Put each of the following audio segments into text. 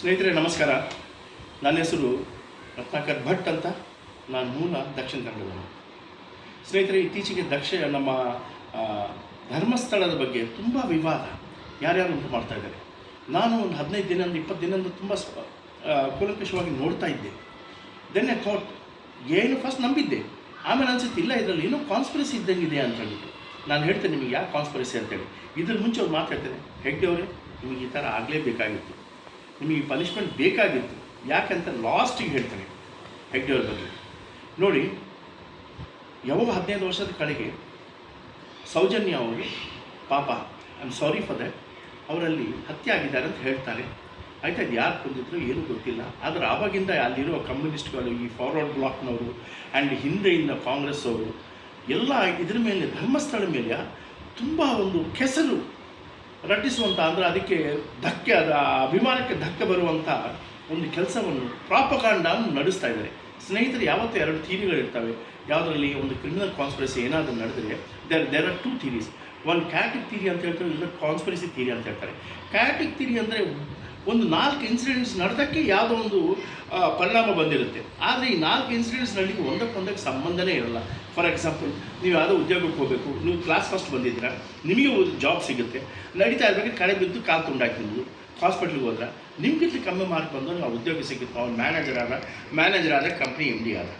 ಸ್ನೇಹಿತರೆ, ನಮಸ್ಕಾರ. ನನ್ನ ಹೆಸರು ರತ್ನಾಕರ್ ಭಟ್ ಅಂತ. ನಾನು ಮೂಲ ದಕ್ಷಿಣ ಕನ್ನಡದವನು. ಸ್ನೇಹಿತರೆ, ಇತ್ತೀಚೆಗೆ ದಕ್ಷ, ನಮ್ಮ ಧರ್ಮಸ್ಥಳದ ಬಗ್ಗೆ ತುಂಬ ವಿವಾದ. ಯಾರ್ಯಾರು ಉಂಟು ಮಾಡ್ತಾ ಇದ್ದಾರೆ. ನಾನು ಒಂದು ಹದಿನೈದು ದಿನ ಇಪ್ಪತ್ತು ದಿನದಿಂದ ತುಂಬ ಕೂಲಂಕಷವಾಗಿ ನೋಡ್ತಾ ಇದ್ದೆ. ದೆನ್ ಎ ಥಾಟ್ ಏನು ಫಸ್ಟ್ ನಂಬಿದ್ದೆ. ಆಮೇಲೆ ಅನಿಸುತ್ತೆ, ಇಲ್ಲ, ಇದರಲ್ಲಿ ಏನೋ ಕಾನ್ಸ್ಪಿರಸಿ ಇದ್ದಂಗಿದೆ ಅಂತ ಹೇಳ್ಬಿಟ್ಟು. ನಾನು ಹೇಳ್ತೇನೆ, ನಿಮಗೆ ಯಾವ ಕಾನ್ಸ್ಪಿರಸಿ ಅಂತೇಳಿ. ಇದ್ರ ಮುಂಚೆ ಅವ್ರು ಮಾತಾಡ್ತೇನೆ ಹೇಳ್ತೇನೆ ಹೆಗ್ಡೆ ಅವರೇ, ನಿಮಗೆ ಈ ಥರ ಆಗಲೇಬೇಕಾಗಿತ್ತು. ನಿಮಗೆ ಪನಿಷ್ಮೆಂಟ್ ಬೇಕಾಗಿತ್ತು. ಯಾಕಂತ ಲಾಸ್ಟಿಗೆ ಹೇಳ್ತಾನೆ ಹೆಗ್ಡೆ ಅವ್ರ ಬಗ್ಗೆ. ನೋಡಿ ಯಾವ ಹದಿನೈದು ವರ್ಷದ ಕಡೆಗೆ ಸೌಜನ್ಯ ಅವರು ಪಾಪ I am sorry for that ಅವರಲ್ಲಿ ಹತ್ಯೆ ಆಗಿದ್ದಾರೆ ಅಂತ ಹೇಳ್ತಾರೆ. ಆಯ್ತು ಅದು ಯಾರು ಕೊಂದಿದ್ರು ಏನೂ ಗೊತ್ತಿಲ್ಲ. ಆದರೆ ಆವಾಗಿಂದ ಅಲ್ಲಿರುವ ಕಮ್ಯುನಿಸ್ಟ್ಗಳು, ಈ ಫಾರ್ವರ್ಡ್ ಬ್ಲಾಕ್ನವರು ಆ್ಯಂಡ್ ಹಿಂದೆಯಿಂದ ಕಾಂಗ್ರೆಸ್ ಅವರು ಎಲ್ಲ ಇದ್ರ ಮೇಲೆ, ಧರ್ಮಸ್ಥಳ ಮೇಲೆ ತುಂಬ ಒಂದು ಕೆಸರು ರಟ್ಟಿಸುವಂಥ ಅಂದರೆ ಅದಕ್ಕೆ ಧಕ್ಕೆ, ಅದ ಅಭಿಮಾನಕ್ಕೆ ಧಕ್ಕೆ ಬರುವಂಥ ಒಂದು ಕೆಲಸವನ್ನು ಪ್ರಾಪಕಾಂಡ ನಡೆಸ್ತಾ ಇದ್ದಾರೆ. ಸ್ನೇಹಿತರು, ಯಾವತ್ತೂ ಎರಡು ಥೀರಿಗಳಿರ್ತವೆ ಯಾವುದರಲ್ಲಿ ಒಂದು ಕ್ರಿಮಿನಲ್ ಕಾನ್ಸ್ಪಿರಸಿ ಏನಾದರೂ ನಡೆದರೆ there there are two theories one ಕ್ಯಾಟಿಕ್ theory ಅಂತ ಹೇಳ್ತಾರೆ ಇಲ್ಲ ಕಾನ್ಸ್ಪಿರಸಿ ಥೀರಿ ಅಂತ ಹೇಳ್ತಾರೆ. ಕ್ಯಾಟಿಕ್ ಥೀರಿ ಅಂದರೆ ಒಂದು ನಾಲ್ಕು ಇನ್ಸಿಡೆಂಟ್ಸ್ ನಡೆದಕ್ಕೆ ಯಾವುದೋ ಒಂದು ಆ, ಪರಿಣಾಮ ಬಂದಿರುತ್ತೆ. ಆದರೆ ಈ ನಾಲ್ಕು ಇನ್ಸಿಡೆಂಟ್ಸ್ ನಡಲಿಕ್ಕೆ ಒಂದಕ್ಕೊಂದಕ್ಕೆ ಸಂಬಂಧನೇ ಇರಲ್ಲ. ಫಾರ್ ಎಕ್ಸಾಂಪಲ್ ನೀವು ಯಾವುದೋ ಉದ್ಯೋಗಕ್ಕೆ ಹೋಗಬೇಕು ನೀವು ಕ್ಲಾಸ್ ಫಸ್ಟ್ ಬಂದಿದ್ದೀರಾ ನಿಮಗೆ ಒಂದು ಜಾಬ್ ಸಿಗುತ್ತೆ. ನಡೀತಾ ಇರಬೇಕು ಕಡೆ ಬಿದ್ದು ಕಾಲು ತುಂಡಾಕಿದ್ದು ಹಾಸ್ಪಿಟ್ಲಿಗೆ ಹೋದ್ರೆ ನಿಮಗಿಂತ ಕಮ್ಮಿ ಮಾರ್ಕ್ ಬಂದು ನೀವು ಉದ್ಯೋಗ ಸಿಗುತ್ತೆ ಅವ್ನು ಮ್ಯಾನೇಜರ್ ಆದ ಮ್ಯಾನೇಜರ್ ಆದ ಕಂಪ್ನಿ ಎಂ ಡಿ ಆದ.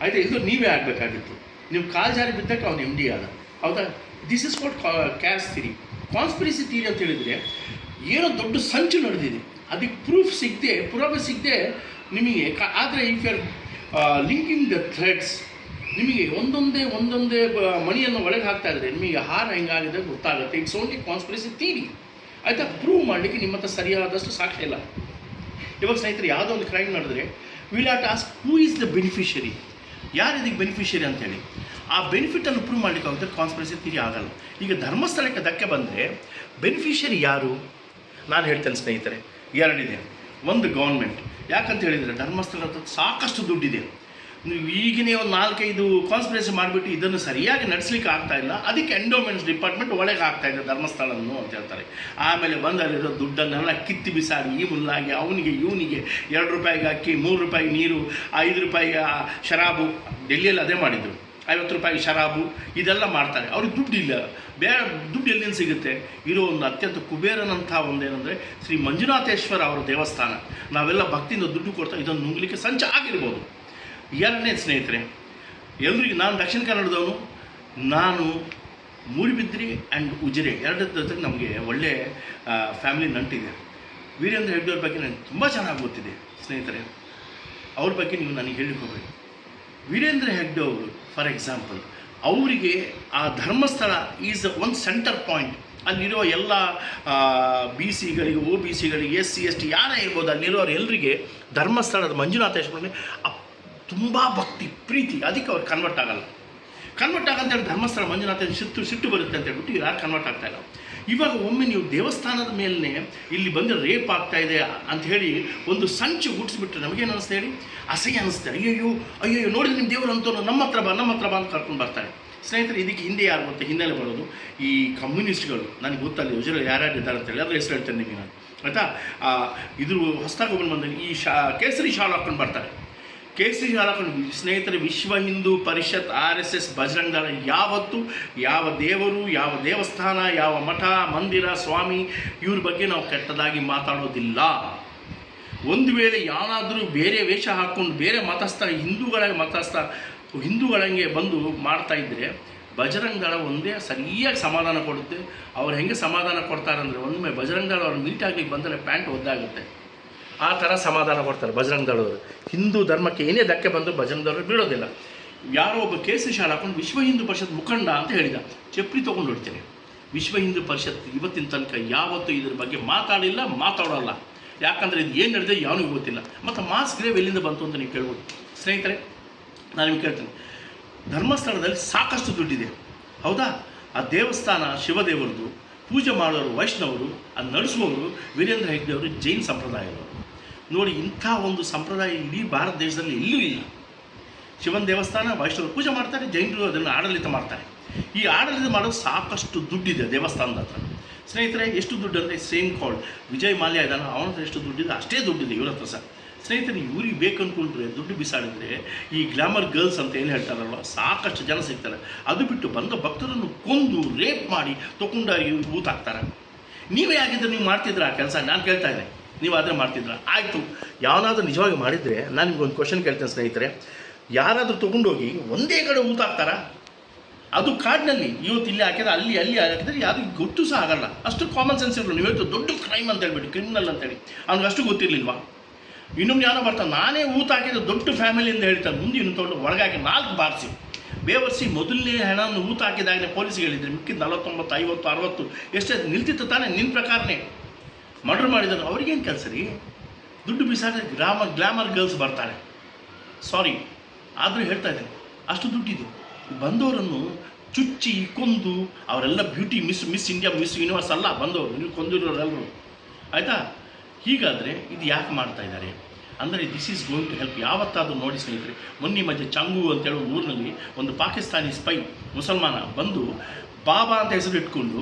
ಆಯಿತಾ ಇದು ನೀವೇ ಆಗಬೇಕಾಗಿತ್ತು. ನೀವು ಕಾಲು ಜಾರಿ ಬಿದ್ದಕ್ಕೆ ಅವ್ನು ಎಂ ಡಿ ಆದ. ಹೌದಾ? This is what cash theory conspiracy theory ಅಂತ ಹೇಳಿದರೆ ಏನೋ ದೊಡ್ಡ ಸಂಚು ನಡೆದಿದೆ. ಅದಕ್ಕೆ ಪ್ರೂಫ್ ಸಿಗದೆ, ಪುರಾವೆ ಸಿಗದೆ ನಿಮಗೆ ಕ, ಆದರೆ if you're linking the threads ನಿಮಗೆ ಒಂದೊಂದೇ ಒಂದೊಂದೇ ಮಣಿಯನ್ನು ಒಳಗೆ ಹಾಕ್ತಾ ಇದ್ರೆ ನಿಮಗೆ ಹಾರ ಹೆಂಗಾಗಿದೆ ಗೊತ್ತಾಗುತ್ತೆ. ಇಟ್ಸ್ ಓನ್ಲಿ ಕಾನ್ಸ್ಪಿರಸಿ ತೀರಿ ಆಯಿತಾ? ಪ್ರೂವ್ ಮಾಡಲಿಕ್ಕೆ ನಿಮ್ಮ ಹತ್ರ ಸರಿಯಾದಷ್ಟು ಸಾಕ್ಷ್ಯ ಇಲ್ಲ. ಇವಾಗ ಸ್ನೇಹಿತರೆ, ಯಾವುದೋ ಒಂದು ಕ್ರೈಮ್ ನಡೆದ್ರೆ will at ask who is the beneficiary ಯಾರು ಇದಕ್ಕೆ ಬೆನಿಫಿಷರಿ ಅಂತೇಳಿ. ಆ ಬೆನಿಫಿಟನ್ನು ಪ್ರೂವ್ ಮಾಡಲಿಕ್ಕೆ ಹೋಗಿದ್ರೆ ಕಾನ್ಸ್ಪಿರಸಿ ತೀರಿ ಆಗಲ್ಲ. ಈಗ ಧರ್ಮಸ್ಥಳಕ್ಕೆ ಧಕ್ಕೆ ಬಂದರೆ ಬೆನಿಫಿಷರಿ ಯಾರು? ನಾನು ಹೇಳ್ತೇನೆ ಸ್ನೇಹಿತರೆ, ಎರಡಿದೆ. ಒಂದು ಗೌರ್ಮೆಂಟ್ ಯಾಕಂತ ಹೇಳಿದರೆ ಧರ್ಮಸ್ಥಳದ ಸಾಕಷ್ಟು ದುಡ್ಡಿದೆ. ನೀವು ಈಗಿನೇ ಒಂದು ನಾಲ್ಕೈದು ಕಾನ್ಸ್ಪಿರೆನ್ಸಿ ಮಾಡಿಬಿಟ್ಟು ಇದನ್ನು ಸರಿಯಾಗಿ ನಡೆಸಲಿಕ್ಕೆ ಆಗ್ತಾ ಇಲ್ಲ. ಅದಕ್ಕೆ ಎಂಡೋಮೆಂಟ್ಸ್ ಡಿಪಾರ್ಟ್ಮೆಂಟ್ ಒಳಗೆ ಆಗ್ತಾ ಇದೆ ಧರ್ಮಸ್ಥಳವನ್ನು ಅಂತ ಹೇಳ್ತಾರೆ. ಆಮೇಲೆ ಬಂದಲ್ಲಿರೋ ದುಡ್ಡನ್ನೆಲ್ಲ ಕಿತ್ತಿ ಬಿಸಾಡಿ, ಈ ಮುಲ್ಲಾಗಿ ಅವನಿಗೆ, ಇವನಿಗೆ ಎರಡು ರೂಪಾಯಿಗೆ ಅಕ್ಕಿ, ಮೂರು ರೂಪಾಯಿಗೆ ನೀರು, ಐದು ರೂಪಾಯಿಗೆ ಶರಾಬು, ಡೆಲ್ಲಿಯಲ್ಲಿ ಅದೇ ಮಾಡಿದ್ರು. ಐವತ್ತು ರೂಪಾಯಿ ಶರಾಬು ಇದೆಲ್ಲ ಮಾಡ್ತಾರೆ. ಅವ್ರಿಗೆ ದುಡ್ಡಿಲ್ಲ ಬೇರೆ ದುಡ್ಡು ಎಲ್ಲಿಂದ ಸಿಗುತ್ತೆ? ಇರೋ ಒಂದು ಅತ್ಯಂತ ಕುಬೇರನಂಥ ಒಂದೇನೆಂದರೆ ಶ್ರೀ ಮಂಜುನಾಥೇಶ್ವರ ಅವರ ದೇವಸ್ಥಾನ. ನಾವೆಲ್ಲ ಭಕ್ತಿಯಿಂದ ದುಡ್ಡು ಕೊಡ್ತಾ ಇದನ್ನು ನುಂಗ್ಲಿಕ್ಕೆ ಸಂಚ ಆಗಿರ್ಬೋದು. ಎರಡನೇ ಸ್ನೇಹಿತರೆ, ಎಲ್ರಿಗೂ ನಾನು ದಕ್ಷಿಣ ಕನ್ನಡದವನು. ನಾನು ಮೂಡಿಬಿದ್ರಿ ಆ್ಯಂಡ್ ಉಜಿರೆ ಎರಡರ ಜೊತೆಗೆ ನಮಗೆ ಒಳ್ಳೆ ಫ್ಯಾಮಿಲಿ ನಂಟಿದೆ. ವೀರೇಂದ್ರ ಹೆಗ್ಡೆಯವ್ರ ಬಗ್ಗೆ ನನಗೆ ತುಂಬ ಚೆನ್ನಾಗಿ ಗೊತ್ತಿದೆ ಸ್ನೇಹಿತರೆ. ಅವ್ರ ಬಗ್ಗೆ ನೀವು ನನಗೆ ಹೇಳಿಕೊಬೇಕು ವೀರೇಂದ್ರ ಹೆಗ್ಡೆ ಅವರು ಫಾರ್ ಎಕ್ಸಾಂಪಲ್ ಅವರಿಗೆ ಆ ಧರ್ಮಸ್ಥಳ ಈಸ್ ಒಂದು ಸೆಂಟರ್ ಪಾಯಿಂಟ್ ಅಲ್ಲಿರೋ ಎಲ್ಲ ಬಿ ಸಿಗಳಿಗೆ ಒ ಬಿ ಸಿಗಳಿಗೆ ಎಸ್ ಸಿ ಎಸ್ ಟಿ ಯಾರೇ ಇರ್ಬೋದು ಅಲ್ಲಿರೋರು ಎಲ್ಲರಿಗೆ ಧರ್ಮಸ್ಥಳದ ಮಂಜುನಾಥೇಶ್ವರನೇ ತುಂಬ ಭಕ್ತಿ, ಪ್ರೀತಿ. ಅದಕ್ಕೆ ಅವ್ರು ಕನ್ವರ್ಟ್ ಆಗಲ್ಲ. ಕನ್ವರ್ಟ್ ಆಗಂತೇಳಿ ಧರ್ಮಸ್ಥಳ ಮಂಜುನಾಥ ಸಿಟ್ಟು ಸಿಟ್ಟು ಬರುತ್ತೆ ಅಂತ ಹೇಳ್ಬಿಟ್ಟು ಯಾರು ಕನ್ವರ್ಟ್ ಆಗ್ತಾ ಇಲ್ಲ. ಇವಾಗ ಒಮ್ಮೆ ನೀವು ದೇವಸ್ಥಾನದ ಮೇಲೆ ಇಲ್ಲಿ ಬಂದು ರೇಪ್ ಆಗ್ತಾ ಇದೆ ಅಂತ ಹೇಳಿ ಒಂದು ಸಂಚು ಹುಟ್ಟಿಸ್ಬಿಟ್ರೆ ನಮಗೇನು ಅನಿಸ್ತಾ ಹೇಳಿ? ಅಸಹ್ಯ ಅನಿಸ್ತಾ ಅಯ್ಯೋ ಅಯ್ಯೋ ನೋಡಿ ನಿಮ್ಮ ದೇವರು ಅಂತ ನಮ್ಮ ಹತ್ರ ಬಾ, ನಮ್ಮ ಹತ್ರ ಬಾ ಅಂತ ಕರ್ಕೊಂಡು ಬರ್ತಾರೆ. ಸ್ನೇಹಿತರೆ, ಇದಕ್ಕೆ ಹಿಂದೆ ಯಾರು ಗೊತ್ತಾ? ಹಿನ್ನೆಲೆ ಬರೋದು. ಈ ಕಮ್ಯುನಿಸ್ಟ್ಗಳು, ನನಗೆ ಗೊತ್ತಲ್ಲ ಯೋಜನೆ ಯಾರ್ಯಾರು ಇದ್ದಾರೆ ಅಂತೇಳಿ ಅದ್ರ ಹೆಸರು ಹೇಳ್ತೇನೆ ನಿಮಗೆ ನಾನು. ಆಯಿತಾ? ಇದ್ರ ಹೊಸದಾಗಿ ಬಂದ ಈ ಶಾ, ಕೇಸರಿ ಶಾಲು ಹಾಕ್ಕೊಂಡು ಬರ್ತಾರೆ. ಕೇಸರಿ ಸಿ ಸ್ನೇಹಿತರೆ, Vishwa Hindu Parishad, R S S Bajrang Dal ಯಾವತ್ತು, ಯಾವ ದೇವರು, ಯಾವ ದೇವಸ್ಥಾನ, ಯಾವ ಮಠ, ಮಂದಿರ, ಸ್ವಾಮಿ, ಇವ್ರ ಬಗ್ಗೆ ನಾವು ಕೆಟ್ಟದಾಗಿ ಮಾತಾಡೋದಿಲ್ಲ. ಒಂದು ವೇಳೆ ಯಾರಾದರೂ ಬೇರೆ ವೇಷ ಹಾಕ್ಕೊಂಡು ಬೇರೆ ಮತಸ್ಥ ಹಿಂದೂಗಳ ಮತಸ್ಥ ಹಿಂದೂಗಳಂಗೆ ಬಂದು ಮಾಡ್ತಾ ಇದ್ದರೆ ಬಜರಂಗ ದಳ ಒಂದೇ ಸರಿಯಾಗಿ ಸಮಾಧಾನ ಕೊಡುತ್ತೆ. ಅವ್ರು ಹೆಂಗೆ ಸಮಾಧಾನ ಕೊಡ್ತಾರೆ ಅಂದರೆ ಒಮ್ಮೆ ಬಜರಂಗ ದಳ ಅವ್ರು ಮೀಟ್ ಆಗಲಿಕ್ಕೆ ಬಂದರೆ ಪ್ಯಾಂಟ್ ಒದ್ದಾಗುತ್ತೆ. ಆ ಥರ ಸಮಾಧಾನ ಕೊಡ್ತಾರೆ ಬಜರಂಗ ದಳವರು ಹಿಂದೂ ಧರ್ಮಕ್ಕೆ ಏನೇ ಧಕ್ಕೆ ಬಂದರೂ ಬಜರಂಗ ದಳವರು ಬೀಳೋದಿಲ್ಲ. ಯಾರೋ ಒಬ್ಬ ಕೇಸರಿ ಶಾಲೆ ಹಾಕೊಂಡು ವಿಶ್ವ ಹಿಂದೂ ಪರಿಷತ್ ಮುಖಂಡ ಅಂತ ಹೇಳಿದ. ಚಪ್ಪಲಿ ತೊಗೊಂಡು ಹೊಡಿತೇನೆ ವಿಶ್ವ ಹಿಂದೂ ಪರಿಷತ್ ಇವತ್ತಿನ ತನಕ ಯಾವತ್ತೂ ಇದ್ರ ಬಗ್ಗೆ ಮಾತಾಡಿಲ್ಲ, ಮಾತಾಡೋಲ್ಲ. ಯಾಕಂದರೆ ಇದು ಏನು ನಡೆದಿದೆ ಯಾವನಿಗೂ ಗೊತ್ತಿಲ್ಲ. ಮತ್ತು ಮಾಸ್ ಗ್ರೇವ್ ಎಲ್ಲಿಂದ ಬಂತು ಅಂತ ನೀವು ಕೇಳ್ಬೋದು. ಸ್ನೇಹಿತರೆ, ನಾನು ನಿಮ್ಗೆ ಕೇಳ್ತೀನಿ. ಧರ್ಮಸ್ಥಳದಲ್ಲಿ ಸಾಕಷ್ಟು ದುಡ್ಡಿದೆ. ಹೌದಾ? ಆ ದೇವಸ್ಥಾನ ಶಿವದೇವರದು, ಪೂಜೆ ಮಾಡೋರು ವೈಷ್ಣವರು ಅದು ನಡೆಸುವವರು ವೀರೇಂದ್ರ ಹೆಗ್ಡೆ ಅವರು ಜೈನ್ ಸಂಪ್ರದಾಯದವರು. ನೋಡಿ, ಇಂಥ ಒಂದು ಸಂಪ್ರದಾಯ ಇಡೀ ಭಾರತ ದೇಶದಲ್ಲಿ ಎಲ್ಲೂ ಇಲ್ಲ. ಶಿವನ ದೇವಸ್ಥಾನ, ವೈಷ್ಣವರು ಪೂಜೆ ಮಾಡ್ತಾರೆ, ಜೈನರು ಅದನ್ನು ಆಡಳಿತ ಮಾಡ್ತಾರೆ. ಈ ಆಡಳಿತ ಮಾಡೋದು ಸಾಕಷ್ಟು ದುಡ್ಡಿದೆ ದೇವಸ್ಥಾನದ ಹತ್ರ. ಸ್ನೇಹಿತರೆ, ಎಷ್ಟು ದುಡ್ಡು ಅಂದರೆ, ಸೇಮ್ ಕಾಲ್ಡ್ ವಿಜಯ್ ಮಾಲ್ಯ ಇದ್ದಾನೆ, ಅವನ ಹತ್ರ ಎಷ್ಟು ದುಡ್ಡಿದೆ, ಅಷ್ಟೇ ದುಡ್ಡಿದೆ ಇವ್ರ ಹತ್ರ ಸರ್. ಸ್ನೇಹಿತರೆ, ಇವ್ರಿಗೆ ಬೇಕು ಅಂದ್ಕೊಂಡ್ರೆ ದುಡ್ಡು ಬಿಸಾಡಿದ್ರೆ, ಈ ಗ್ಲಾಮರ್ ಗರ್ಲ್ಸ್ ಅಂತ ಏನು ಹೇಳ್ತಾರಲ್ವ, ಸಾಕಷ್ಟು ಜನ ಸಿಗ್ತಾರೆ. ಅದು ಬಿಟ್ಟು ಬಂದ ಭಕ್ತರನ್ನು ಕೊಂದು ರೇಪ್ ಮಾಡಿ ತಗೊಂಡಾಗಿ ಊತ ಹಾಕ್ತಾರೆ ನೀವೇ ಆಗಿದ್ದರೆ ನೀವು ಮಾಡ್ತಿದ್ರ ಆ ಕೆಲಸ? ನಾನು ಕೇಳ್ತಾ ಇದ್ದೆ. ನೀವು ಆದರೆ ಮಾಡ್ತಿದ್ರ. ಆಯಿತು. ಯಾವನಾದರೂ ನಿಜವಾಗಿ ಮಾಡಿದರೆ ನಾನು ನಿಮ್ಗೊಂದು ಕ್ವಶನ್ ಕೇಳ್ತೇನೆ ಸ್ನೇಹಿತರೆ. ಯಾರಾದರೂ ತೊಗೊಂಡೋಗಿ ಒಂದೇ ಕಡೆ ಊತಾಕ್ತಾರ ಅದು ಕಾಡಿನಲ್ಲಿ ಇವತ್ತು ಇಲ್ಲಿ ಹಾಕಿದ್ರೆ, ಅಲ್ಲಿ ಅಲ್ಲಿ ಹಾಕಿದ್ರೆ ಯಾರು ಗೊತ್ತು ಸಹ ಆಗಲ್ಲ. ಅಷ್ಟು ಕಾಮನ್ ಸೆನ್ಸ್ ಇರಲು ನೀವು ಹೇಳ್ತು ದೊಡ್ಡ ಕ್ರೈಮ್ ಅಂತ ಹೇಳ್ಬಿಟ್ಟು ಕ್ರಿಮಿನಲ್ ಅಂತೇಳಿ ಅವ್ನಿಗೆ ಅಷ್ಟು ಗೊತ್ತಿರಲಿಲ್ವಾ? ಇನ್ನೊಮ್ಮೆ ಯಾರೋ ಬರ್ತಾನೆ ನಾನೇ ಊತ ಹಾಕಿದ್ರೆ ದೊಡ್ಡ ಫ್ಯಾಮಿಲಿಯಿಂದ ಹೇಳ್ತಾನೆ ಮುಂದೆ ಇನ್ನು ತೊಗೊಂಡು ಒಳಗಾಗಿ ನಾಲ್ಕು ಬಾರಿಸಿ. ಬೇವರ್ಸಿ ಮೊದಲನೇ ಹಣವನ್ನು ಊತ ಹಾಕಿದಾಗಲೇ ಪೊಲೀಸ್ಗೆ ಹೇಳಿದ್ರೆ. ಮಿಕ್ಕಿದ ನಲವತ್ತೊಂಬತ್ತು, ಐವತ್ತು, ಅರವತ್ತು. ಎಷ್ಟೇ ನಿಲ್ತಿತ್ತು ತಾನೇ ನಿನ್ನ ಪ್ರಕಾರನೇ. ಮರ್ಡರ್ ಮಾಡಿದ್ರು ಅವ್ರಿಗೇನು ಕೆಲಸ ರೀ? ದುಡ್ಡು ಬಿಸಾಕ ಗ್ರಾಮ ಗ್ಲಾಮರ್ ಗರ್ಲ್ಸ್ ಬರ್ತಾರೆ. ಸಾರಿ ಆದರೂ ಹೇಳ್ತಾ ಇದ್ದೀನಿ. ಅಷ್ಟು ದುಡ್ಡಿದೆ ಬಂದವರನ್ನು ಚುಚ್ಚಿ, ಕೊಂದು, ಅವರೆಲ್ಲ beauty miss miss India miss universe ಅಲ್ಲ, ಬಂದವರು. ನೀವು ಕೊಂದಿರೋರೆಲ್ಲರೂ. ಆಯಿತಾ? ಹೀಗಾದರೆ ಇದು ಯಾಕೆ ಮಾಡ್ತಾ ಇದ್ದಾರೆ? ಅಂದರೆ this is going to help ಯಾವತ್ತಾದರೂ ನೋಡಿ ಸ್ನೇಹಿತರೆ. ಮೊನ್ನೆ ಮಧ್ಯೆ ಚಂಗು ಅಂತೇಳಿ ಊರಿನಲ್ಲಿ ಒಂದು ಪಾಕಿಸ್ತಾನಿ ಸ್ಪೈ ಮುಸಲ್ಮಾನ, ಬಂದು, ಬಾಬಾ ಅಂತ ಹೆಸರು ಇಟ್ಕೊಂಡು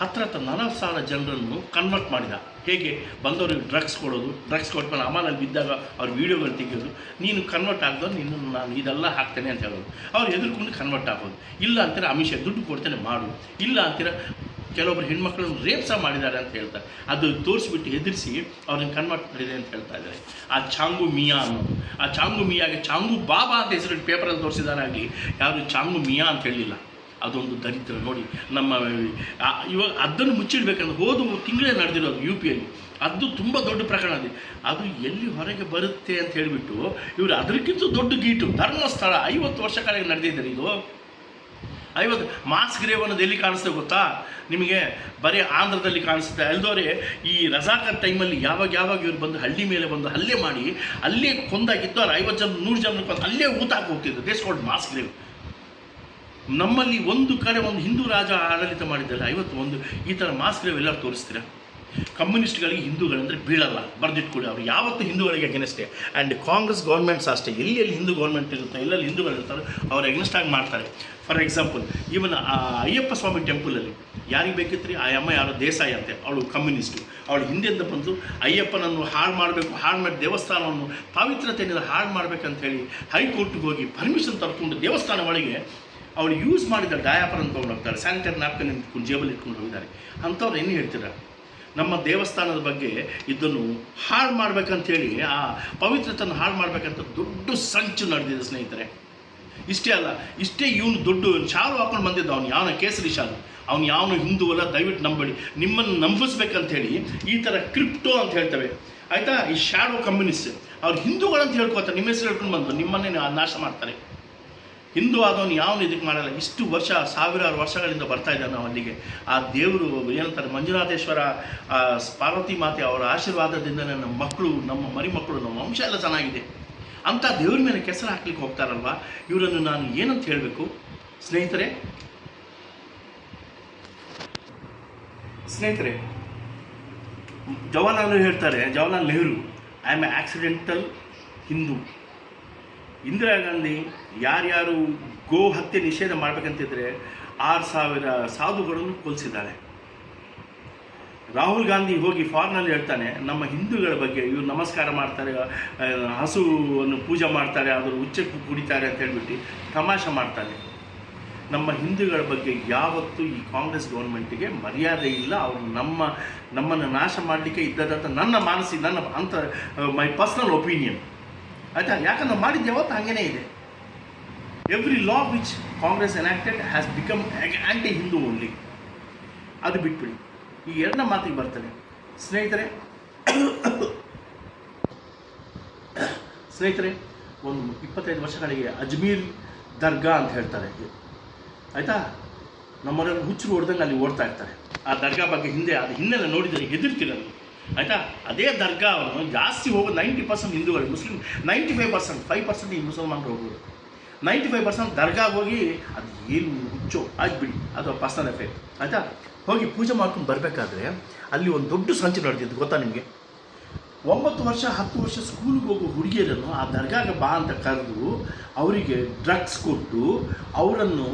ಹತ್ರ ಹತ್ರ ನಲವತ್ತು ಸಾವಿರ ಜನರನ್ನು ಕನ್ವರ್ಟ್ ಮಾಡಿದ. ಹೇಗೆ ಬಂದವ್ರಿಗೆ ಡ್ರಗ್ಸ್ ಕೊಡೋದು ಡ್ರಗ್ಸ್ ಕೊಟ್ಮೇಲೆ ಅಮಾನಲ್ಲಿ ಬಿದ್ದಾಗ ಅವ್ರ ವೀಡಿಯೋಗಳು ತೆಗೆಯೋದು, ನೀನು ಕನ್ವರ್ಟ್ ಆಗ್ದೋ ನೀನು ನಾನು ಇದೆಲ್ಲ ಹಾಕ್ತೇನೆ ಅಂತ ಹೇಳೋದು. ಅವ್ರು ಎದುರ್ಕೊಂಡು ಕನ್ವರ್ಟ್ ಆಗೋದು ಇಲ್ಲ ಅಂತೀರ ಅಮಿಷ ದುಡ್ಡು ಕೊಡ್ತೇನೆ ಮಾಡು. ಇಲ್ಲ ಅಂತೀರ ಕೆಲವೊಬ್ಬರು ಹೆಣ್ಮಕ್ಳನ್ನು ರೇಪ್ ಸಹ ಮಾಡಿದ್ದಾರೆ ಅಂತ ಹೇಳ್ತಾರೆ. ಅದು ತೋರಿಸ್ಬಿಟ್ಟು ಹೆದರಿಸಿ ಅವ್ರನ್ನ ಕನ್ವರ್ಟ್ ಮಾಡಿದೆ ಅಂತ ಹೇಳ್ತಾ ಇದ್ದಾರೆ. ಆ ಚಾಂಗು ಮಿಯಾ ಅನ್ನೋದು ಆ ಚಾಂಗು ಮಿಯಾಗೆ ಚಾಂಗು ಬಾಬಾ ಅಂತ ಹೆಸರು ಪೇಪರಲ್ಲಿ ತೋರಿಸಿದಾರಾಗಲಿ ಯಾರು ಚಾಂಗು ಮಿಯಾ ಅಂತ ಹೇಳಿಲ್ಲ. ಅದೊಂದು ದರಿದ್ರ ನೋಡಿ ನಮ್ಮ ಇವಾಗ ಅದನ್ನು ಮುಚ್ಚಿಡ್ಬೇಕಂದ್ರೆ ಹೋದ ತಿಂಗಳೇ ನಡೆದಿರೋದು ಯು ಪಿ ಅಲ್ಲಿ. ಅದು ತುಂಬ ದೊಡ್ಡ ಪ್ರಕರಣ ಇದೆ ಅದು ಎಲ್ಲಿ ಹೊರಗೆ ಬರುತ್ತೆ ಅಂತ ಹೇಳಿಬಿಟ್ಟು ಇವರು ಅದಕ್ಕಿಂತ ದೊಡ್ಡ ಗೀಟು, ಧರ್ಮಸ್ಥಳ, ಐವತ್ತು ವರ್ಷ ಕಾಲಕ್ಕೆ ನಡೆದಿದ್ದಾರೆ ಇದು. ಐವತ್ತು ಮಾಸ್ ಗ್ರೇವ್ ಅನ್ನೋದು ಎಲ್ಲಿ ಕಾಣಿಸ್ತದೆ ಗೊತ್ತಾ? ನಿಮಗೆ ಬರೀ ಆಂಧ್ರದಲ್ಲಿ ಕಾಣಿಸುತ್ತೆ ಅಲ್ದೋರೆ ಈ ರಜಾಕ ಟೈಮಲ್ಲಿ ಯಾವಾಗ ಯಾವಾಗ ಇವ್ರು ಬಂದು ಹಳ್ಳಿ ಮೇಲೆ ಬಂದು ಹಲ್ಲೆ ಮಾಡಿ, ಅಲ್ಲೇ ಕೊಂದಾಗಿದ್ದು ಅವ್ರು ಐವತ್ತು ಜನ, ನೂರು ಜನ ಅಲ್ಲೇ ಊತ ಹಾಕಿ ಹೋಗ್ತಿದ್ರು. Mass grave. ನಮ್ಮಲ್ಲಿ ಒಂದು ಕಡೆ ಒಂದು ಹಿಂದೂ ರಾಜ ಆಡಳಿತ ಮಾಡಿದ್ದಲ್ಲ, ಐವತ್ತು ಒಂದು, ಈ ಥರ ಮಾಸ್ಕ್ ಎಲ್ಲರೂ ತೋರಿಸ್ತೀರಾ? ಕಮ್ಯುನಿಸ್ಟ್ಗಳಿಗೆ ಹಿಂದೂಗಳಂದರೆ ಬೀಳಲ್ಲ ಬರೆದಿಟ್ಕೊಳ್ಳಿ ಅವರು. ಯಾವತ್ತೂ ಹಿಂದೂಗಳಿಗೆ ಅಗೇನೆಸ್ಟೇ ಆ್ಯಂಡ್ ಕಾಂಗ್ರೆಸ್ ಗೌರ್ಮೆಂಟ್ಸ್ ಅಷ್ಟೇ, ಎಲ್ಲಿ ಎಲ್ಲಿ ಹಿಂದೂ ಗೌರ್ಮೆಂಟ್ ಇರುತ್ತೆ ಎಲ್ಲೆಲ್ಲಿ ಹಿಂದೂಗಳು ಇರ್ತಾರೆ, ಅವ್ರು ಎಗ್ನೆಸ್ಟಾಗಿ ಮಾಡ್ತಾರೆ. ಫಾರ್ ಎಕ್ಸಾಂಪಲ್ ಈವನ್ ಆ, ಅಯ್ಯಪ್ಪ ಸ್ವಾಮಿ ಟೆಂಪಲಲ್ಲಿ ಯಾರಿಗೆ ಬೇಕಿತ್ತು ರೀ ಆ ಅಮ್ಮ ಯಾರೋ? ದೇಸಾಯಿ ಅಂತೆ, ಅವಳು ಕಮ್ಯುನಿಸ್ಟು. ಅವಳು ಹಿಂದೆಯಿಂದ ಬಂದು, ಅಯ್ಯಪ್ಪನನ್ನು ಹಾಳು ಮಾಡಬೇಕು, ಹಾಳು ಮಾಡಿ ದೇವಸ್ಥಾನವನ್ನು ಪವಿತ್ರತೆಯನ್ನು ಹಾಳು ಮಾಡಬೇಕಂತ ಹೇಳಿ ಹೈಕೋರ್ಟ್ಗೆ ಹೋಗಿ ಪರ್ಮಿಷನ್ ತರ್ಕೊಂಡು ದೇವಸ್ಥಾನ ಒಳಗೆ ಅವಳು ಯೂಸ್ ಮಾಡಿದ ಡಯಾಪರನ್ನು ತೊಗೊಂಡು ಹೋಗ್ತಾರೆ. ಸ್ಯಾನಿಟರಿ ನ್ಯಾಪ್ಕಿನ್ ಇಟ್ಕೊಂಡು ಜೇಬಲ್ಲಿ ಇಟ್ಕೊಂಡು ಹೋಗಿದ್ದಾರೆ. ಅಂಥವ್ರು ಏನು ಹೇಳ್ತೀರ? ನಮ್ಮ ದೇವಸ್ಥಾನದ ಬಗ್ಗೆ ಇದನ್ನು ಹಾಳು ಮಾಡ್ಬೇಕಂತೇಳಿ, ಆ ಪವಿತ್ರತನ ಹಾಳು ಮಾಡಬೇಕಂತ ದೊಡ್ಡ ಸಂಚು ನಡೆದಿದೆ ಸ್ನೇಹಿತರೆ. ಇಷ್ಟೇ ಅಲ್ಲ, ಇಷ್ಟೇ ಇವನು ದೊಡ್ಡ ಶಾಲು ಹಾಕೊಂಡು ಬಂದಿದ್ದ ಅವನು ಯಾವನ ಕೇಸರಿ ಶಾಲು? ಅವನು ಯಾವನು ಹಿಂದೂ ಅಲ್ಲ, ದಯವಿಟ್ಟು ನಂಬಡಿ ನಿಮ್ಮನ್ನು ನಂಬಿಸ್ಬೇಕಂತ ಹೇಳಿ ಈ ಥರ ಕ್ರಿಪ್ಟೋ ಅಂತ ಹೇಳ್ತವೆ. ಆಯಿತಾ? ಈ ಶಾಡೋ ಕಮ್ಯುನಿಸ್ಟ್ ಅವ್ರು ಹಿಂದೂಗಳಂತ ಹೇಳ್ಕೊತಾರೆ ನಿಮ್ಮ ಹೆಸರು ಹೇಳ್ಕೊಂಡು ಬಂದು ನಿಮ್ಮನ್ನೇ ನಾಶ ಮಾಡ್ತಾರೆ. ಹಿಂದೂ ಆದವನು ಯಾವನು ಇದಕ್ಕೆ ಮಾಡಲ್ಲ. ಇಷ್ಟು ವರ್ಷ, ಸಾವಿರಾರು ವರ್ಷಗಳಿಂದ ಬರ್ತಾ ಇದ್ದಾನೆ ನಾವು ಅಲ್ಲಿಗೆ. ಆ ದೇವರು ಏನಂತಾರೆ ಮಂಜುನಾಥೇಶ್ವರ ಪಾರ್ವತಿ ಮಾತೆ ಅವರ ಆಶೀರ್ವಾದದಿಂದ ನಮ್ಮ ಮಕ್ಕಳು, ನಮ್ಮ ಮರಿ ಮಕ್ಕಳು ನಮ್ಮ ವಂಶ ಎಲ್ಲ ಚೆನ್ನಾಗಿದೆ. ಅಂಥ ದೇವ್ರ ಮೇಲೆ ಕೆಸರು ಹಾಕ್ಲಿಕ್ಕೆ ಹೋಗ್ತಾರಲ್ವ? ಇವರನ್ನು ನಾನು ಏನಂತ ಹೇಳಬೇಕು? ಸ್ನೇಹಿತರೆ? ಸ್ನೇಹಿತರೆ, ಜವಾಹರ್ಲಾಲ್ ನೆಹರು ಹೇಳ್ತಾರೆ, Jawaharlal Nehru I am a accidental Hindu Indira Gandhi ಯಾರ್ಯಾರು ಗೋ ಹತ್ಯೆ ನಿಷೇಧ ಮಾಡಬೇಕಂತಿದ್ರೆ ಆರು ಸಾವಿರ ಸಾಧುಗಳನ್ನು ಕೊಲಿಸಿದ್ದಾಳೆ ರಾಹುಲ್ ಗಾಂಧಿ ಹೋಗಿ ಫಾರ್ನಲ್ಲಿ ಹೇಳ್ತಾನೆ, ನಮ್ಮ ಹಿಂದೂಗಳ ಬಗ್ಗೆ ಇವರು ನಮಸ್ಕಾರ ಮಾಡ್ತಾರೆ ಹಸುವನ್ನು ಪೂಜೆ ಮಾಡ್ತಾರೆ, ಅದ್ರ ಉಚ್ಚಕ್ಕೆ ಕುಡಿತಾರೆ ಅಂತ ಹೇಳ್ಬಿಟ್ಟು ತಮಾಷೆ ಮಾಡ್ತಾನೆ. ನಮ್ಮ ಹಿಂದೂಗಳ ಬಗ್ಗೆ ಯಾವತ್ತೂ ಈ ಕಾಂಗ್ರೆಸ್ ಗೌರ್ಮೆಂಟಿಗೆ ಮರ್ಯಾದೆ ಇಲ್ಲ. ಅವರು ನಮ್ಮ, ನಮ್ಮನ್ನು ನಾಶ ಮಾಡಲಿಕ್ಕೆ ಇದ್ದದಂತ ನನ್ನ ಮಾನಸಿ, ನನ್ನ ಅಂತ ಮೈ ಪರ್ಸ್ನಲ್ ಒಪಿನಿಯನ್ ಆಯಿತಾ ಯಾಕಂದ್ರೆ ಮಾಡಿದ್ದು ಯಾವತ್ತು ಹಾಗೇನೇ ಇದೆ. Every law which Congress enacted has become anti Hindu only ಅದು ಬಿಟ್ಬಿಡಿ. ಈ ಎರಡನೇ ಮಾತಿಗೆ ಬರ್ತಾನೆ. ಸ್ನೇಹಿತರೆ ಸ್ನೇಹಿತರೆ, ಒಂದು ಇಪ್ಪತ್ತೈದು ವರ್ಷಗಳಿಗೆ ಅಜ್ಮೀರ್ ದರ್ಗಾ ಅಂತ ಹೇಳ್ತಾರೆ ಆಯಿತಾ? ನಮ್ಮನೆಯಲ್ಲಿ ಹುಚ್ಚರು ಹೊಡೆದಂಗೆ ಅಲ್ಲಿ ಓಡ್ತಾ ಇರ್ತಾರೆ. ಆ ದರ್ಗಾ ಬಗ್ಗೆ ಹಿಂದೆ, ಅದು ಹಿನ್ನೆಲೆ ನೋಡಿದರೆ ಹೆದರ್ತಿರಲ್ಲ. ಆಯಿತಾ? ಅದೇ ದರ್ಗಾ ಅವನು ಜಾಸ್ತಿ ಹೋಗೋದು ನೈಂಟಿ ಪರ್ಸೆಂಟ್ ಹಿಂದೂಗಳು, Muslim, ninety five percent five percent ಈ ಮುಸಲ್ಮಾನರು ಹೋಗೋದು ನೈಂಟಿ ಫೈವ್ ಪರ್ಸೆಂಟ್ ದರ್ಗಾಗೆ ಹೋಗಿ ಅದು ಏನು ಹುಚ್ಚೋ ಬಿಡಿ ಅದು ಪರ್ಸನಲ್ ಎಫೆಕ್ಟ್ ಆಯಿತಾ? ಹೋಗಿ ಪೂಜೆ ಮಾಡ್ಕೊಂಡು ಬರಬೇಕಾದ್ರೆ ಅಲ್ಲಿ ಒಂದು ದೊಡ್ಡ ಸಂಚು ನಡೆದಿದ್ದು ಗೊತ್ತಾ ನಿಮಗೆ? ಒಂಬತ್ತು ವರ್ಷ, ಹತ್ತು ವರ್ಷ ಸ್ಕೂಲ್ಗೆ ಹೋಗೋ ಹುಡುಗಿಯರನ್ನು ಆ ದರ್ಗಾಗ ಬಾ ಅಂತ ಕರೆದು ಅವರಿಗೆ ಡ್ರಗ್ಸ್ ಕೊಟ್ಟು ಅವರನ್ನು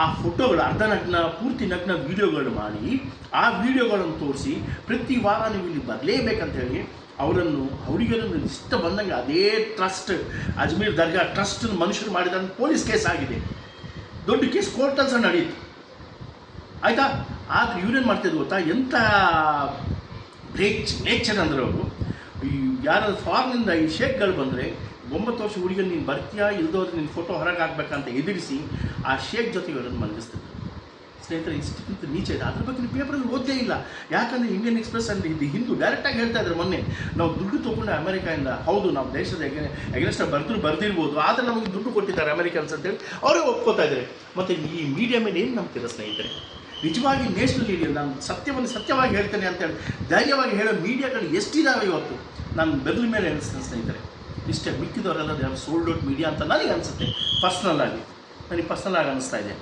ಆ ಫೋಟೋಗಳು ಅರ್ಧ ನಗ್ನ, ಪೂರ್ತಿ ನಗ್ನ ವೀಡಿಯೋಗಳು ಮಾಡಿ ಆ ವೀಡಿಯೋಗಳನ್ನು ತೋರಿಸಿ ಪ್ರತಿ ವಾರ ನೀವು ಇಲ್ಲಿ ಬರಲೇಬೇಕಂತ ಹೇಳಿ ಅವರನ್ನು ಹುಡುಗಿಯರನ್ನು ಇಷ್ಟ ಬಂದಂಗೆ ಅದೇ ಟ್ರಸ್ಟ್ ಅಜ್ಮೀರ್ ದರ್ಗಾ ಟ್ರಸ್ಟ್ ಮನುಷ್ಯರು ಮಾಡಿದ ಪೊಲೀಸ್ ಕೇಸ್ ಆಗಿದೆ. ದೊಡ್ಡ ಕೇಸ್ ಕೋರ್ಟಲ್ಲಿ ಸಹ ನಡೆಯಿತು ಆಯಿತಾ? ಆದರೆ ಇವ್ರೇನು ಮಾಡ್ತಿದ್ರು ಗೊತ್ತಾ? ಎಂಥ ನೇಚರ್ ಅಂದ್ರೆ ಅವರು ಈ ಯಾರು ಫಾರ್ನಿಂದ ಈ ಶೇಕ್ಗಳು ಬಂದರೆ ಒಂಬತ್ತು ವರ್ಷ ಹುಡುಗಿಯಲ್ಲಿ ನೀನು ಬರ್ತೀಯಾ ಇಲ್ದೋದ್ರೆ ನಿನ್ನ ಫೋಟೋ ಹೊರಗೆ ಹಾಕ್ಬೇಕಂತ ಎದುರಿಸಿ ಆ ಶೇಕ್ ಜೊತೆ ಇವರನ್ನು ಮಲಗಿಸ್ತಿದ್ರು ಸ್ನೇಹಿತರೆ ಇಷ್ಟಕ್ಕಿಂತ ನೀಚೆ ಇದೆ. ಅದ್ರ ಬಗ್ಗೆ ನೀವು ಪೇಪರಲ್ಲಿ ಓದೇ ಇಲ್ಲ. ಯಾಕಂದರೆ ಇಂಡಿಯನ್ ಎಕ್ಸ್ಪ್ರೆಸ್ ಅಂದರೆ ಇದು ಹಿಂದೂ ಡೈರೆಕ್ಟಾಗಿ ಹೇಳ್ತಾ ಇದ್ದಾರೆ ಮೊನ್ನೆ. ನಾವು ದುಡ್ಡು ತೊಗೊಂಡು ಅಮೆರಿಕಾಯಿಂದ ಹೌದು, ನಾವು ದೇಶದ ಎಗನೆಸ್ಟ್ ಬರೆದ್ರು ಬರ್ದಿರ್ಬೋದು, ಆದರೆ ನಮಗೆ ದುಡ್ಡು ಕೊಟ್ಟಿದ್ದಾರೆ ಅಮೆರಿಕನ್ಸ್ ಅಂತೇಳಿ ಅವರೇ ಒಪ್ಕೋತಾ ಇದ್ದಾರೆ. ಮತ್ತು ಈ ಮೀಡಿಯಾ ಮೇಲೆ ಏನು ನಂಬ್ತೀರ ಸ್ನೇಹಿತರೆ? ನಿಜವಾಗಿ ನ್ಯಾಷನಲ್ ಮೀಡಿಯಾ ನಾನು ಸತ್ಯವನ್ನು ಸತ್ಯವಾಗಿ ಹೇಳ್ತೇನೆ ಅಂತೇಳಿ ಧೈರ್ಯವಾಗಿ ಹೇಳೋ ಮೀಡಿಯಾಗಳು ಎಷ್ಟಿದಾವೆ ಇವತ್ತು? ನಾನು ಬೆದಲ ಮೇಲೆ ಎಣಿಸ್ತೇನೆ ಸ್ನೇಹಿತರೆ, ಇಷ್ಟೇ ಮಿಕ್ಕಿದವರೆಲ್ಲ ಯಾವ ಸೋಲ್ಡ್ ಔಟ್ ಮೀಡಿಯಾ ಅಂತ ನನಗೆ ಅನಿಸುತ್ತೆ ಪರ್ಸ್ನಲ್ ಆಗಿ. ನನಗೆ ಪರ್ಸ್ನಲ್ ಆಗಿ ಅನಿಸ್ತಾ ಇದೆ.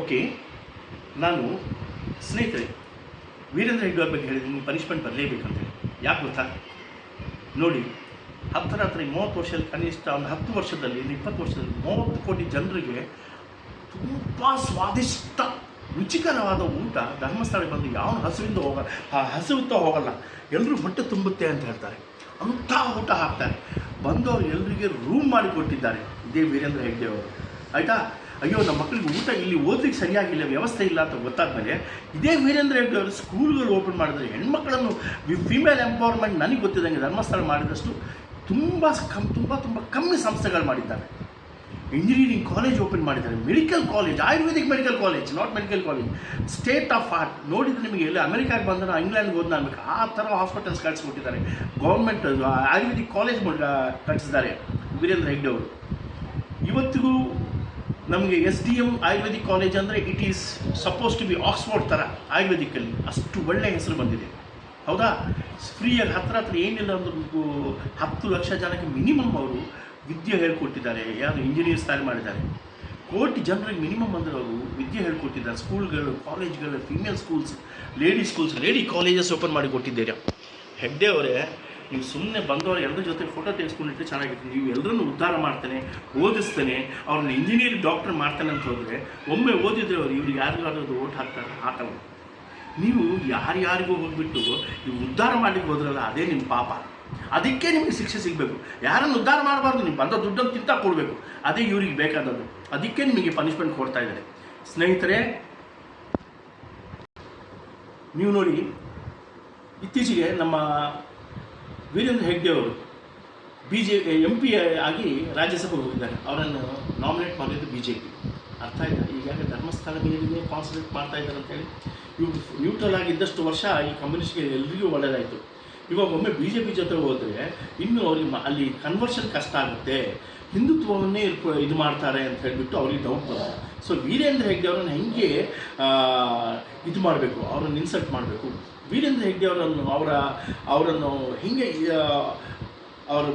ಓಕೆ ನಾನು ಸ್ನೇಹಿತರೆ, ವೀರೇಂದ್ರ ಹೆಗ್ಡೆ ಬಗ್ಗೆ ಹೇಳಿದ್ದೀನಿ ಪನಿಷ್ಮೆಂಟ್ ಬರಲೇಬೇಕಂತೇಳಿ ಯಾಕೆ ಗೊತ್ತಾ? ನೋಡಿ ಹತ್ತರ ಹತ್ರ ಈ ಮೂವತ್ತು ವರ್ಷದಲ್ಲಿ ಕನಿಷ್ಠ ಒಂದು ಹತ್ತು ವರ್ಷದಲ್ಲಿ, ಒಂದು ಇಪ್ಪತ್ತು ವರ್ಷದಲ್ಲಿ ಮೂವತ್ತು ಕೋಟಿ ಜನರಿಗೆ ತುಂಬ ಸ್ವಾದಿಷ್ಟ, ರುಚಿಕರವಾದ ಊಟ ಧರ್ಮಸ್ಥಳಕ್ಕೆ ಬಂದು ಯಾವ ಹಸುವಿಂದ ಹೋಗ, ಆ ಹಸುವಿಂದ ಹೋಗಲ್ಲ ಎಲ್ಲರೂ ಹೊಟ್ಟೆ ತುಂಬುತ್ತೆ ಅಂತ ಹೇಳ್ತಾರೆ. ಅಂಥ ಊಟ ಹಾಕ್ತಾರೆ. ಬಂದವರು ಎಲ್ಲರಿಗೆ ರೂಮ್ ಮಾಡಿ ಕೊಟ್ಟಿದ್ದಾರೆ. ಇದೇ ವೀರೇಂದ್ರ ಹೆಗ್ಡೆ ಅವರು. ಆಯಿತಾ? ಅಯ್ಯೋ, ನಮ್ಮ ಮಕ್ಕಳಿಗೆ ಊಟ ಇಲ್ಲಿ ಓದ್ಲಿಕ್ಕೆ ಸರಿಯಾಗಿಲ್ಲ, ವ್ಯವಸ್ಥೆ ಇಲ್ಲ ಅಂತ ಗೊತ್ತಾದ್ಮೇಲೆ ಇದೇ ವೀರೇಂದ್ರ ಹೆಗ್ಡೆ ಅವರು ಸ್ಕೂಲ್ಗಳು ಓಪನ್ ಮಾಡಿದ್ರೆ ಹೆಣ್ಮಕ್ಳನ್ನು ಫಿಮೇಲ್ ಎಂಪವರ್ಮೆಂಟ್ ನನಗೆ ಗೊತ್ತಿದ್ದಂಗೆ ಧರ್ಮಸ್ಥಳ ಮಾಡಿದಷ್ಟು ತುಂಬ ಕಮ್ ತುಂಬ ತುಂಬ ಕಮ್ಮಿ ಸಂಸ್ಥೆಗಳು ಮಾಡಿದ್ದಾರೆ. ಇಂಜಿನಿಯರಿಂಗ್ ಕಾಲೇಜ್ ಓಪನ್ ಮಾಡಿದ್ದಾರೆ. Medical college ayurvedic medical college not medical college state of art ನೋಡಿದ್ರೆ ನಿಮಗೆ ಎಲ್ಲ ಅಮೆರಿಕಾಗೆ ಬಂದ ಇಂಗ್ಲೆಂಡ್ಗೆ ಹೋದ್ ಆ ಥರ ಹಾಸ್ಪಿಟಲ್ಸ್ ಕಟ್ಸ್ಕೊಟ್ಟಿದ್ದಾರೆ ಗೌರ್ಮೆಂಟ್ ಆಯುರ್ವೇದಿಕ್ ಕಾಲೇಜ್ ಕಟ್ಟಿಸಿದ್ದಾರೆ ವೀರೇಂದ್ರ ಹೆಗ್ಡೆ ಅವರು. ಇವತ್ತಿಗೂ ನಮಗೆ S D M ayurvedic college ಅಂದರೆ it is suppose to be Oxford ಥರ ಆಯುರ್ವೇದಿಕಲ್ಲಿ ಅಷ್ಟು ಒಳ್ಳೆಯ ಹೆಸರು ಬಂದಿದೆ. ಹೌದಾ? ಫ್ರೀಯಾಗಿ ಹತ್ರ ಹತ್ರ ಏನಿಲ್ಲ ಅಂದ್ರೂ ಹತ್ತು ಲಕ್ಷ ಜನಕ್ಕೆ ಮಿನಿಮಮ್ ಅವರು ವಿದ್ಯೆ ಹೇಳ್ಕೊಟ್ಟಿದ್ದಾರೆ, ಯಾರು ಇಂಜಿನಿಯರ್ಸ್ ತಯಾರು ಮಾಡಿದ್ದಾರೆ. ಕೋಟಿ ಜನರಿಗೆ ಮಿನಿಮಮ್ ಅಂದರೆ ಅವರು ವಿದ್ಯೆ ಹೇಳ್ಕೊಟ್ಟಿದ್ದಾರೆ. ಸ್ಕೂಲ್ಗಳು, ಕಾಲೇಜ್ಗಳು female schools lady schools lady colleges open ಮಾಡಿ ಕೊಟ್ಟಿದ್ದೀರಾ. ಹೆಗ್ಡೆ ಅವರೇ, ನೀವು ಸುಮ್ಮನೆ ಬಂದವರು ಎಲ್ಲರ ಜೊತೆ ಫೋಟೋ ತೆಗೆಸ್ಕೊಂಡಿಟ್ಟು ಚೆನ್ನಾಗಿತ್ತು ನೀವು ಎಲ್ಲರನ್ನು ಉದ್ಧಾರ ಮಾಡ್ತಾನೆ, ಓದಿಸ್ತೇನೆ, ಅವ್ರನ್ನ ಇಂಜಿನಿಯರಿಂಗ್ ಡಾಕ್ಟರ್ ಮಾಡ್ತಾನೆ ಅಂತ ಹೋದರೆ, ಒಮ್ಮೆ ಓದಿದ್ರೆ ಅವರು ಇವ್ರಿಗೆ ಯಾರಿಗಾದ್ರೂ ಓಟ್ ಹಾಕ್ತಾರೆ ಹಾಕಲ್ಲ ನೀವು ಯಾರ್ಯಾರಿಗೂ ಹೋಗ್ಬಿಟ್ಟು ನೀವು ಉದ್ಧಾರ ಮಾಡಲಿಕ್ಕೆ ಹೋದ್ರಲ್ಲ, ಅದೇ ನಿಮ್ಮ ಪಾಪ. ಅದಕ್ಕೆ ನಿಮಗೆ ಶಿಕ್ಷೆ ಸಿಗಬೇಕು. ಯಾರನ್ನು ಉದ್ಧಾರ ಮಾಡಬಾರ್ದು, ನೀವು ಬಂದ ದುಡ್ಡನ್ನು ತಿಂತ ಕೊಡಬೇಕು. ಅದೇ ಇವ್ರಿಗೆ ಬೇಕಾದದ್ದು. ಅದಕ್ಕೆ ನಿಮಗೆ ಪನಿಷ್ಮೆಂಟ್ ಕೊಡ್ತಾ ಇದ್ದಾರೆ. ಸ್ನೇಹಿತರೆ, ನೀವು ನೋಡಿ, ಇತ್ತೀಚೆಗೆ ನಮ್ಮ ವೀರೇಂದ್ರ ಹೆಗ್ಡೆ ಅವರು ಬಿ ಜೆ ಎಂ ಪಿ ಆಗಿ ರಾಜ್ಯಸಭೆಗೆ ಹೋಗಿದ್ದಾರೆ. ಅವರನ್ನು ನಾಮಿನೇಟ್ ಮಾಡಿದ್ದು ಬಿ ಜೆ ಪಿ ಅರ್ಥ ಆಯ್ತಾ? ಈಗಾಗಲೇ ಧರ್ಮಸ್ಥಳ ಮೇಲಿಗೆ ಕಾನ್ಸಂಟ್ರೇಟ್ ಮಾಡ್ತಾ ಇದ್ದಾರೆ ಅಂತೇಳಿ ಇವ್ರು ನ್ಯೂಟ್ರಲ್ ಆಗಿದ್ದಷ್ಟು ವರ್ಷ ಈ ಕಮ್ಯುನಿಸ್ಟ್ಗೆ ಎಲ್ರಿಗೂ ಒಳ್ಳೆಯದಾಯಿತು ಇವಾಗ ಒಮ್ಮೆ ಬಿ ಜೆ ಪಿ ಜೊತೆ ಹೋದರೆ ಇನ್ನು ಅವ್ರಿಗೆ ಅಲ್ಲಿ ಕನ್ವರ್ಷನ್ ಕಷ್ಟ ಆಗುತ್ತೆ. ಹಿಂದುತ್ವವನ್ನೇ ಇದು ಮಾಡ್ತಾರೆ ಅಂತ ಹೇಳಿಬಿಟ್ಟು ಅವ್ರಿಗೆ ಡೌಟ್ ಬರುತ್ತೆ. ಸೊ ವೀರೇಂದ್ರ ಹೆಗ್ಡೆ ಅವ್ರನ್ನ ಹೆಂಗೆ ಇದು ಮಾಡಬೇಕು, ಅವ್ರನ್ನ ಇನ್ಸಲ್ಟ್ ಮಾಡಬೇಕು? ವೀರೇಂದ್ರ ಹೆಗ್ಡೆ ಅವರನ್ನು, ಅವರ, ಅವರನ್ನು ಹೆಂಗೆ ಅವರು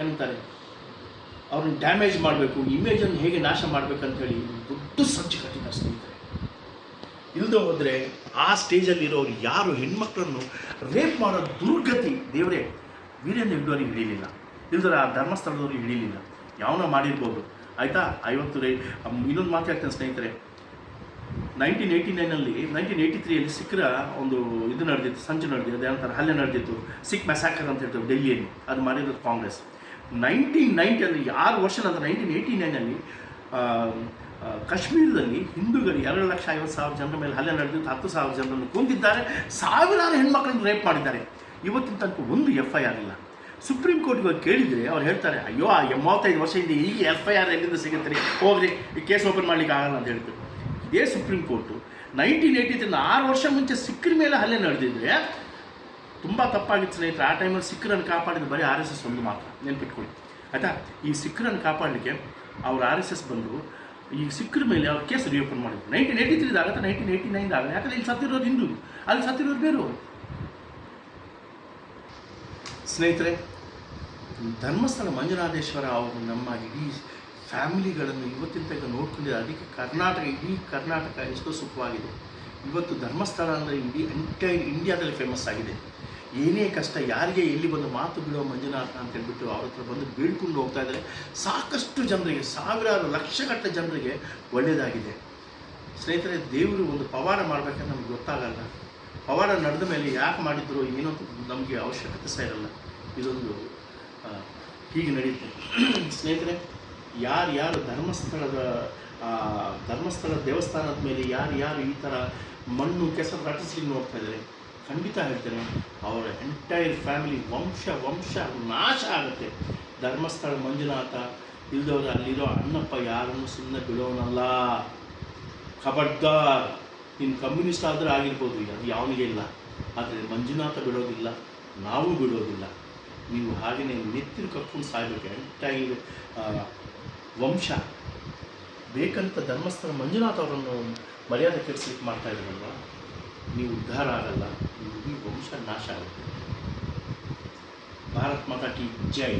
ಏನಂತಾರೆ? ಅವ್ರನ್ನ ಡ್ಯಾಮೇಜ್ ಮಾಡಬೇಕು ಇಮೇಜನ್ನು ಹೇಗೆ ನಾಶ ಮಾಡಬೇಕಂತ ಹೇಳಿ ದೊಡ್ಡ ಸಂಚು ಕಠಿಣ ಸ್ನೇಹಿತರೆ ಇಲ್ಲದೆ ಹೋದರೆ ಆ ಸ್ಟೇಜಲ್ಲಿರೋರು ಯಾರು ಹೆಣ್ಮಕ್ಳನ್ನು ರೇಪ್ ಮಾಡೋ ದುರ್ಗತಿ ದೇವರೇ, ವೀರೇಂದ್ರ ಹೆಗ್ಡೋರಿಗೆ ಹಿಡೀಲಿಲ್ಲ. ಇಲ್ದ್ರೆ ಆ ಧರ್ಮಸ್ಥಳದವ್ರಿಗೆ ಹಿಡೀಲಿಲ್ಲ. ಯಾವನ ಮಾಡಿರ್ಬೋದು. ಆಯಿತಾ? ಐವತ್ತು ರೈ ಇನ್ನೊಂದು ಮಾತಾಡ್ತೇನೆ ಸ್ನೇಹಿತರೆ. ನೈನ್ಟೀನ್ ಏಯ್ಟಿ ನೈನಲ್ಲಿ ನೈನ್ಟೀನ್ ಏಯ್ಟಿ ತ್ರೀಯಲ್ಲಿ ಸಿಖ್ರ ಒಂದು ಇದು ನಡೆದಿತ್ತು, ಸಂಚು ನಡೆದಿತ್ತು ಥರ ಹಲ್ಲೆ ನಡೆದಿತ್ತು. ಸಿಖ್ ಮೆಸಾಕರ್ ಅಂತ ಹೇಳ್ತಾರೆ ಡೆಲ್ಲಿಯಲ್ಲಿ. ಅದು ಮಾಡಿರೋದು ಕಾಂಗ್ರೆಸ್. ನೈನ್ಟೀನ್ ನೈಂಟಿಯಲ್ಲಿ ಆರು ವರ್ಷ ನಂತರ ನೈನ್ಟೀನ್ ಏಯ್ಟಿ ನೈನಲ್ಲಿ ಕಾಶ್ಮೀರದಲ್ಲಿ ಹಿಂದೂಗಳು ಎರಡು ಲಕ್ಷ ಐವತ್ತು ಸಾವಿರ ಜನರ ಮೇಲೆ ಹಲ್ಲೆ ನಡೆದಿದ್ದು, ಹತ್ತು ಸಾವಿರ ಜನರನ್ನು ಕೊಂದಿದ್ದಾರೆ, ಸಾವಿರಾರು ಹೆಣ್ಮಕ್ಳನ್ನು ರೇಪ್ ಮಾಡಿದ್ದಾರೆ. ಇವತ್ತಿನ ತನಕ ಒಂದು ಎಫ್ ಐ ಆರ್ ಇಲ್ಲ. ಸುಪ್ರೀಂ ಕೋರ್ಟ್ಗೆ ಹೋಗಿ ಕೇಳಿದರೆ ಅವ್ರು ಹೇಳ್ತಾರೆ, ಅಯ್ಯೋ, ಆ ಮೂವತ್ತೈದು ವರ್ಷದಿಂದ ಈ ಎಫ್ ಐ ಆರ್ ಎಲ್ಲಿಂದ ಸಿಗುತ್ತೆ ರೀ? ಹೋಗ್ರಿ, ಈ ಕೇಸ್ ಓಪನ್ ಮಾಡ್ಲಿಕ್ಕೆ ಆಗಲ್ಲ ಅಂತ ಹೇಳ್ತಾರೆ. ಇದೇ ಸುಪ್ರೀಂ ಕೋರ್ಟು, ನೈನ್ಟೀನ್ ಏಯ್ಟಿ ಆರು ವರ್ಷ ಮುಂಚೆ ಸಿಕ್ಕ್ರಿ ಮೇಲೆ ಹಲ್ಲೆ ನಡೆದಿದ್ರೆ ತುಂಬ ತಪ್ಪಾಗಿತ್ತು ಸ್ನೇಹಿತರೆ. ಆ ಟೈಮಲ್ಲಿ ಸಿಖ್ರನ್ನು ಕಾಪಾಡಿದ ಬರೀ ಆರ್ ಎಸ್ ಎಸ್ ಒಂದು ಮಾತ್ರ. ನೆನ್ಪಿಟ್ಕೊಳ್ಳಿ. ಆಯಿತಾ? ಈ ಸಿಖ್ರನ್ನು ಕಾಪಾಡಲಿಕ್ಕೆ ಅವ್ರು ಆರ್ ಎಸ್ ಎಸ್ ಬಂದು ಈ ಸಿಖ್ರ ಮೇಲೆ ಅವ್ರ ಕೇಸ್ ರಿಓಪನ್ ಮಾಡಿದ್ರು. ನೈನ್ಟೀನ್ ಏಯ್ಟಿ ತ್ರೀದಾಗತ್ತೆ ನೈನ್ಟೀನ್ ಏಯ್ಟಿ ನೈನ್ ಆಗಲ್ಲ ಯಾಕಂದ್ರೆ ಇಲ್ಲಿ ಸತ್ತಿರೋದು ಹಿಂದೂ. ಅಲ್ಲಿ ಸತ್ತಿರೋದು ಬೇರು. ಸ್ನೇಹಿತರೆ, ಧರ್ಮಸ್ಥಳ ಮಂಜುನಾಥೇಶ್ವರ ಅವರು ನಮ್ಮ ಇಡೀ ಫ್ಯಾಮಿಲಿಗಳನ್ನು ಇವತ್ತಿನ ತನಕ ನೋಡ್ಕೊಂಡಿದ್ದಾರೆ ಅದಕ್ಕೆ ಕರ್ನಾಟಕ, ಇಡೀ ಕರ್ನಾಟಕ ಎಷ್ಟೋ ಸುಖವಾಗಿದೆ. ಇವತ್ತು ಧರ್ಮಸ್ಥಳ ಅಂದರೆ ಇಡೀ ಎಂಟೈರ್ ಇಂಡಿಯಾದಲ್ಲಿ ಫೇಮಸ್ ಆಗಿದೆ. ಏನೇ ಕಷ್ಟ, ಯಾರಿಗೆ ಎಲ್ಲಿ ಬಂದು ಮಾತು ಬಿಡೋ ಮಂಜುನಾಥ ಅಂತ ಹೇಳ್ಬಿಟ್ಟು ಅವ್ರ ಹತ್ರ ಬಂದು ಬೀಳ್ಕೊಂಡು ಹೋಗ್ತಾ ಇದ್ದಾರೆ. ಸಾಕಷ್ಟು ಜನರಿಗೆ, ಸಾವಿರಾರು ಲಕ್ಷಗಟ್ಟಲೆ ಜನರಿಗೆ ಒಳ್ಳೆಯದಾಗಿದೆ ಸ್ನೇಹಿತರೆ, ದೇವರು ಒಂದು ಪವಾಡ ಮಾಡ್ಬೇಕಂತ ನಮ್ಗೆ ಗೊತ್ತಾಗಲ್ಲ. ಪವಾಡ ನಡೆದ ಮೇಲೆ ಯಾಕೆ ಮಾಡಿದ್ರು, ಏನೋ ನಮಗೆ ಅವಶ್ಯಕತೆ ಸಹ ಇರಲ್ಲ. ಇದೊಂದು ಹೀಗೆ ನಡೆಯುತ್ತೆ. ಸ್ನೇಹಿತರೆ, ಯಾರು ಯಾರು ಧರ್ಮಸ್ಥಳದ ಧರ್ಮಸ್ಥಳ ದೇವಸ್ಥಾನದ ಮೇಲೆ ಯಾರು ಯಾರು ಈ ಥರ ಮಣ್ಣು ಕೆಸರು ರಟಿಸ್ಲಿಕ್ಕೆ ನೋಡ್ತಾ ಇದ್ದಾರೆ? ಖಂಡಿತ ಹೇಳ್ತೇನೆ, ಅವರ ಎಂಟೈರ್ ಫ್ಯಾಮಿಲಿ ವಂಶ ವಂಶ ನಾಶ ಆಗುತ್ತೆ. ಧರ್ಮಸ್ಥಳ ಮಂಜುನಾಥ, ಇಲ್ದವ್ರು ಅಲ್ಲಿರೋ ಅಣ್ಣಪ್ಪ ಯಾರನ್ನು ಸುಮ್ಮನೆ ಬಿಡೋನಲ್ಲ. ಕಬಡ್ಗಾರ್ ನೀನು ಕಮ್ಯುನಿಸ್ಟ್ ಆದರೆ ಆಗಿರ್ಬೋದು, ಅದು ಯಾವನಿಗೆ ಇಲ್ಲ. ಆದರೆ ಮಂಜುನಾಥ ಬಿಡೋದಿಲ್ಲ, ನಾವು ಬಿಡೋದಿಲ್ಲ. ನೀವು ಹಾಗೆಯೇ ನೆತ್ತಿರು ಕಟ್ಕೊಂಡು ಸಾಯ್ಬೇಕು ಎಂಟೈರ್ ವಂಶ. ಬೇಕಂತ ಧರ್ಮಸ್ಥಳ ಮಂಜುನಾಥ ಅವರನ್ನು ಮರ್ಯಾದೆ ಕೆಡಿಸ್ಲಿಕ್ಕೆ ಮಾಡ್ತಾ ಇದ್ರಲ್ವ ನೀವು ಉದ್ಧಾರ ಆಗಲ್ಲ ನೀವು ಇಡೀ ವಂಶ ನಾಶ ಆಗುತ್ತೆ. ಭಾರತ್ ಮಾತಾ ಕಿ ಜೈ